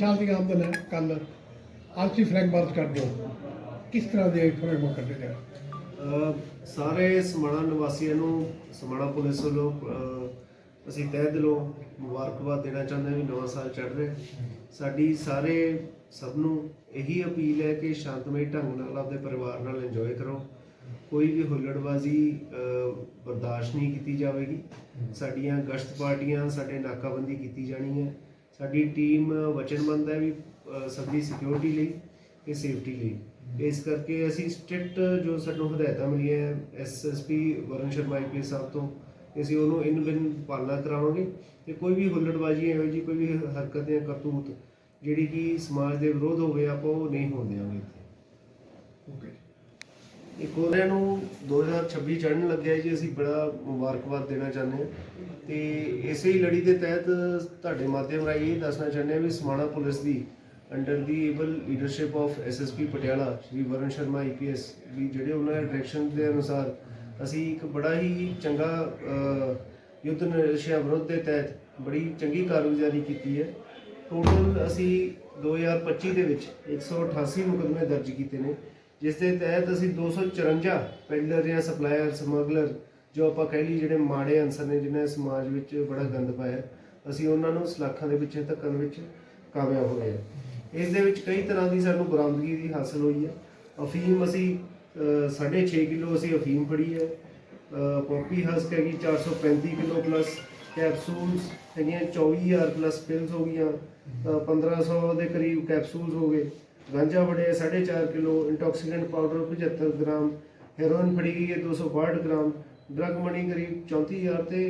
ਸਾਲ ਦੀ ਆਮਦਨ ਹੈ ਕੱਲ ਆਲਸੀ ਫਰੈਂਕ ਬਾਤ ਕਰਦੇ ਹੋ ਕਿਸ ਤਰ੍ਹਾਂ ਦੇ ਫਰੈਂਕ ਕੱਢੇ ਜਾ ਸਾਰੇ ਸਮਾਣਾ ਨਿਵਾਸੀਆਂ ਨੂੰ, ਸਮਾਣਾ ਪੁਲਿਸ ਵੱਲੋਂ ਅਸੀਂ ਤਹਿ ਦਿਲੋਂ ਮੁਬਾਰਕਬਾਦ ਦੇਣਾ ਚਾਹੁੰਦੇ ਹਾਂ ਵੀ ਨਵਾਂ ਸਾਲ ਚੜ੍ਹ ਰਿਹਾ ਸਾਡੀ ਸਾਰੇ ਸਭ ਨੂੰ ਇਹੀ ਅਪੀਲ ਹੈ ਕਿ ਸ਼ਾਂਤਮਈ ਢੰਗ ਨਾਲ ਆਪਣੇ ਪਰਿਵਾਰ ਨਾਲ ਇੰਜੋਏ ਕਰੋ। ਕੋਈ ਵੀ ਹੁੱਲੜਬਾਜ਼ੀ ਬਰਦਾਸ਼ਤ ਨਹੀਂ ਕੀਤੀ ਜਾਵੇਗੀ। ਸਾਡੀਆਂ ਗਸ਼ਤ ਪਾਰਟੀਆਂ, ਸਾਡੇ ਨਾਕਾਬੰਦੀ ਕੀਤੀ ਜਾਣੀ ਹੈ। ਸਾਡੀ ਟੀਮ ਵਚਨਬੰਦ ਹੈ ਵੀ ਅ, ਸਭ ਦੀ ਸਿਕਿਉਰਿਟੀ ਲਈ ਤੇ ਸੇਫਟੀ ਲਈ। ਇਸ ਕਰਕੇ ਅਸੀਂ ਸਟ੍ਰਿਕਟ ਜੋ ਸਾਨੂੰ ਹਦਾਇਤਾਂ ਮਿਲੀਆਂ ਐਸਐਸਪੀ ਵਰਨ ਸ਼ਰਮਾ ਆਈਪੀਐਸ ਸਾਹਿਬ ਤੋਂ ਅਸੀਂ ਉਹਨੂੰ ਇਨ ਬਿਨ ਪਾਲਣਾ ਕਰਾਵਾਂਗੇ। ਤੇ ਕੋਈ ਵੀ ਹੁੱਲੜਬਾਜ਼ੀ ਇਹੋ ਜਿਹੀ ਕੋਈ ਵੀ ਹਰਕਤ ਜਾਂ ਕਰਤੂਤ ਜਿਹੜੀ ਕਿ ਸਮਾਜ ਦੇ ਵਿਰੋਧ ਹੋਵੇ ਆਪਾਂ ਉਹ ਨਹੀਂ ਹੋਣ ਦੇਵਾਂਗੇ ਉਹਨਾਂ ਨੂੰ 2026 ਚੜ੍ਹਨ ਲੱਗਿਆ ਜੀ, ਅਸੀਂ ਬੜਾ ਮੁਬਾਰਕਬਾਦ ਦੇਣਾ ਚਾਹੁੰਦੇ ਹਾਂ। ਤੇ ਇਸੇ ਹੀ ਲੜੀ ਦੇ ਤਹਿਤ ਤੁਹਾਡੇ ਮਾਧਿਅਮ ਰਾਹੀਂ ਇਹ ਦੱਸਣਾ ਚਾਹੁੰਦੇ ਹਾਂ ਵੀ Samana police the under the able leadership of SSP Patiala, Shri Varun Sharma IPS ਵੀ ਜਿਹੜੇ ਉਹਨਾਂ ਦੇ ਡਾਇਰੈਕਸ਼ਨ ਦੇ ਅਨੁਸਾਰ ਅਸੀਂ ਇੱਕ ਬੜਾ ਹੀ ਚੰਗਾ ਯੁੱਧ ਨਸ਼ਿਆਂ ਵਿਰੁੱਧ ਦੇ ਤਹਿਤ ਬੜੀ ਚੰਗੀ ਕਾਰਗੁਜ਼ਾਰੀ ਕੀਤੀ ਹੈ। ਟੋਟਲ ਅਸੀਂ 2025 ਦੇ ਵਿੱਚ 188 ਮੁਕੱਦਮੇ ਦਰਜ ਕੀਤੇ ਨੇ। ਜਿਸ ਦੇ ਤਹਿਤ ਅਸੀਂ 254 ਪੈਡਲਰ ਜਾਂ ਸਪਲਾਇਰ ਸਮਗਲਰ ਜੋ ਆਪਾਂ ਕਹਿ ਲਈ ਜਿਹੜੇ ਮਾੜੇ ਅਨਸਰ ਨੇ ਜਿਨ੍ਹਾਂ ਸਮਾਜ ਵਿੱਚ ਬੜਾ ਗੰਦ ਪਾਇਆ ਅਸੀਂ ਉਹਨਾਂ ਨੂੰ ਸਲਾਖਾਂ ਦੇ ਪਿੱਛੇ ਧੱਕਣ ਵਿੱਚ ਕਾਮਯਾਬ ਹੋਏ ਆ ਇਸ ਦੇ ਵਿੱਚ ਕਈ ਤਰ੍ਹਾਂ ਦੀ ਸਾਨੂੰ ਬਰਾਮਦਗੀ ਦੀ ਹਾਸਲ ਹੋਈ ਹੈ। ਅਫੀਮ ਅਸੀਂ 6.5 ਕਿਲੋ ਅਸੀਂ ਅਫੀਮ ਫੜੀ ਹੈ। ਪੌਪੀ ਹਸਕ ਹੈਗੀ 435 ਕਿਲੋ ਪਲੱਸ ਕੈਪਸੂਲਸ ਹੈਗੀਆਂ 24000 ਪਲੱਸ ਪਿਲਸ ਹੋ ਗਈਆਂ। ਅ, 1500 ਦੇ ਕਰੀਬ ਕੈਪਸੂਲਸ ਹੋ ਗਏ। ਗਾਂਜਾ ਫੜਿਆ 4.5 kilo intoxicant powder 75 gram, heroin ਫੜੀ ਗਈ ਹੈ 262 ਗ੍ਰਾਮ, ਡਰਗ ਮਣੀ ਕਰੀਬ 34000 ਤੇ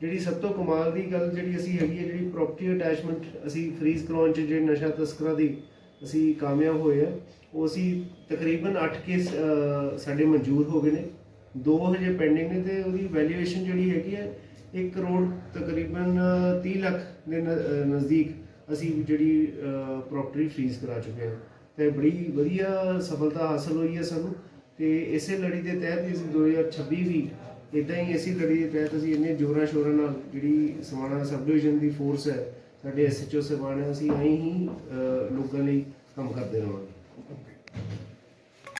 ਜਿਹੜੀ ਸਭ ਤੋਂ ਕਮਾਲ ਦੀ ਗੱਲ ਜਿਹੜੀ ਅਸੀਂ ਹੈਗੀ ਹੈ, ਜਿਹੜੀ ਪ੍ਰੋਪਰਟੀ ਅਟੈਚਮੈਂਟ ਅਸੀਂ ਫ੍ਰੀਜ਼ ਕਰਾਉਣ ਚ ਜਿਹੜੇ ਨਸ਼ਾ ਤਸਕਰਾਂ ਦੀ ਅਸੀਂ ਕਾਮਯਾਬ ਹੋਏ ਆ, ਉਹ ਅਸੀਂ ਤਕਰੀਬਨ 8 ਕੇਸ ਸਾਡੇ ਮਨਜ਼ੂਰ ਹੋ ਗਏ ਨੇ। ਦੋ ਹਜੇ ਪੈਂਡਿੰਗ ਨੇ ਤੇ ਉਹਦੀ ਵੈਲਿਊਏਸ਼ਨ ਜਿਹੜੀ ਹੈਗੀ ਹੈ 1 ਕਰੋੜ ਤਕਰੀਬਨ 30 ਲੱਖ ਦੇ ਨਜ਼ਦੀਕ ਅਸੀਂ ਜਿਹੜੀ ਪ੍ਰੋਪਰਟੀ ਫ੍ਰੀਜ਼ ਕਰਾ ਚੁੱਕੇ ਹਾਂ। ਤੇ ਬੜੀ ਵਧੀਆ ਸਫਲਤਾ ਹਾਸਲ ਹੋਈ ਹੈ ਸਾਨੂੰ। ਤੇ ਇਸੇ ਲੜੀ ਦੇ ਤਹਿਤ ਹੀ ਅਸੀਂ 2026 ਵੀ ਇਦਾਂ ਹੀ ਇਸੇ ਲੜੀ ਦੇ ਤਹਿਤ ਅਸੀਂ ਇੰਨੇ ਜੋਰਾਂ ਸ਼ੋਰਾਂ ਨਾਲ ਜਿਹੜੀ ਸਮਾਣਾ ਸਬ ਡਿਵੀਜ਼ਨ ਦੀ ਫੋਰਸ ਹੈ, ਸਾਡੇ ਐਸਐਚਓ ਸਾਹਿਬਾਨ ਅਸੀਂ ਐਂ ਹੀ ਲੋਕਾਂ ਲਈ ਕੰਮ ਕਰਦੇ ਰਹਾਂਗੇ।